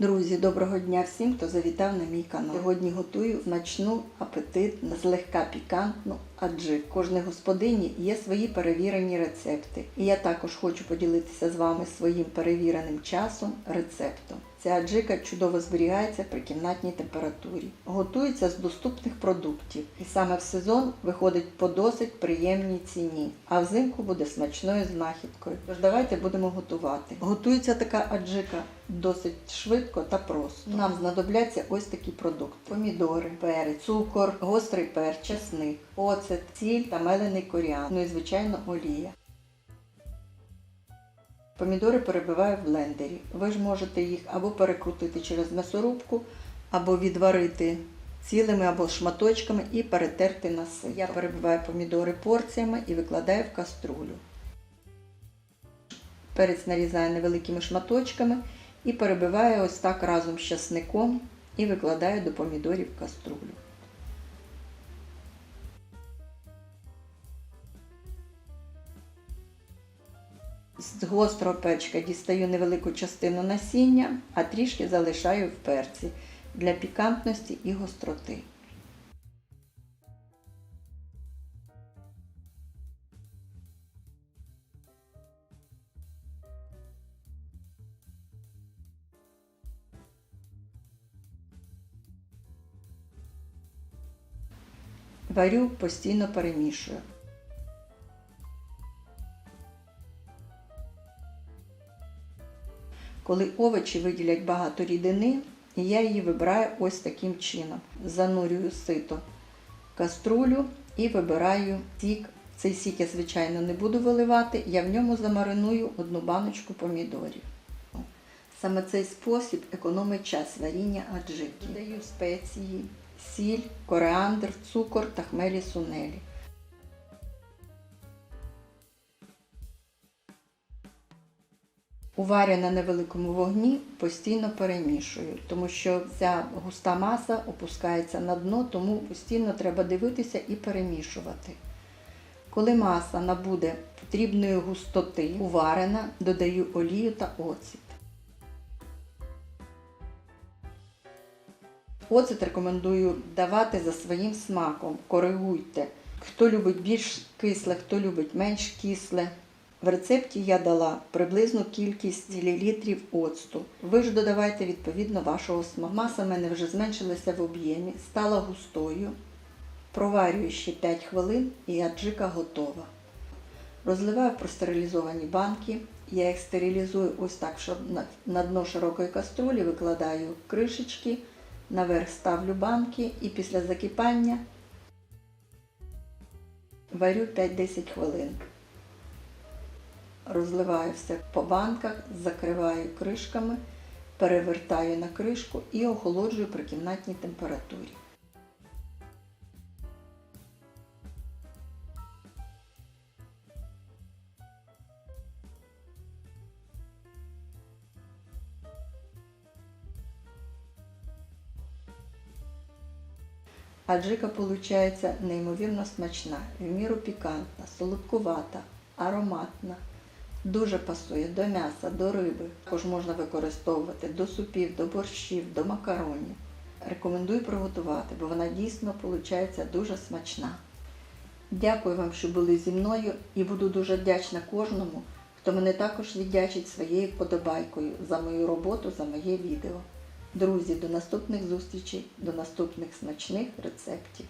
Друзі, доброго дня всім, хто завітав на мій канал. Сьогодні готую смачну, апетитну, злегка пікантну аджик. Кожній господині є свої перевірені рецепти. І я також хочу поділитися з вами своїм перевіреним часом рецептом. Ця аджика чудово зберігається при кімнатній температурі. Готується з доступних продуктів і саме в сезон виходить по досить приємній ціні, а взимку буде смачною знахідкою. Тож давайте будемо готувати. Готується така аджика досить швидко та просто. Нам знадобляться ось такі продукти: помідори, перець, цукор, гострий перець, чесник, оцет, сіль та мелений коріан. Ну і звичайно олія. Помідори перебиваю в блендері. Ви ж можете їх або перекрутити через м'ясорубку, або відварити цілими або шматочками і перетерти на сито. Я перебиваю помідори порціями і викладаю в каструлю. Перець нарізаю невеликими шматочками і перебиваю ось так разом з часником і викладаю до помідорів каструлю. З гострого печка дістаю невелику частину насіння, а трішки залишаю в перці для пікантності і гостроти. Варю, постійно перемішую. Коли овочі виділять багато рідини, я її вибираю ось таким чином. Занурюю сито каструлю і вибираю сік. Цей сік я, звичайно, не буду виливати, я в ньому замариную одну баночку помідорів. Саме цей спосіб економить час варіння аджики. Додаю спеції, сіль, коріандр, цукор та хмелі сунелі. Уварю на невеликому вогні постійно перемішую, тому що ця густа маса опускається на дно, тому постійно треба дивитися і перемішувати. Коли маса набуде потрібної густоти, уварена, додаю олію та оцет. Оцет рекомендую давати за своїм смаком, коригуйте. Хто любить більш кисле, хто любить менш кисле. В рецепті я дала приблизну кількість мілілітрів оцту. Ви ж додавайте відповідно вашого смаку. Маса в мене вже зменшилася в об'ємі, стала густою. Проварюю ще 5 хвилин і аджика готова. Розливаю простерилізовані банки. Я їх стерилізую ось так, щоб на дно широкої каструлі викладаю кришечки, наверх ставлю банки і після закипання варю 5-10 хвилин. Розливаю все по банках, закриваю кришками, перевертаю на кришку і охолоджую при кімнатній температурі. Аджика виходить неймовірно смачна, в міру пікантна, солодкувата, ароматна. Дуже пасує до м'яса, до риби. Також можна використовувати до супів, до борщів, до макаронів. Рекомендую приготувати, бо вона дійсно виходить дуже смачна. Дякую вам, що були зі мною, і буду дуже вдячна кожному, хто мене також віддячить своєю вподобайкою за мою роботу, за моє відео. Друзі, до наступних зустрічей, до наступних смачних рецептів.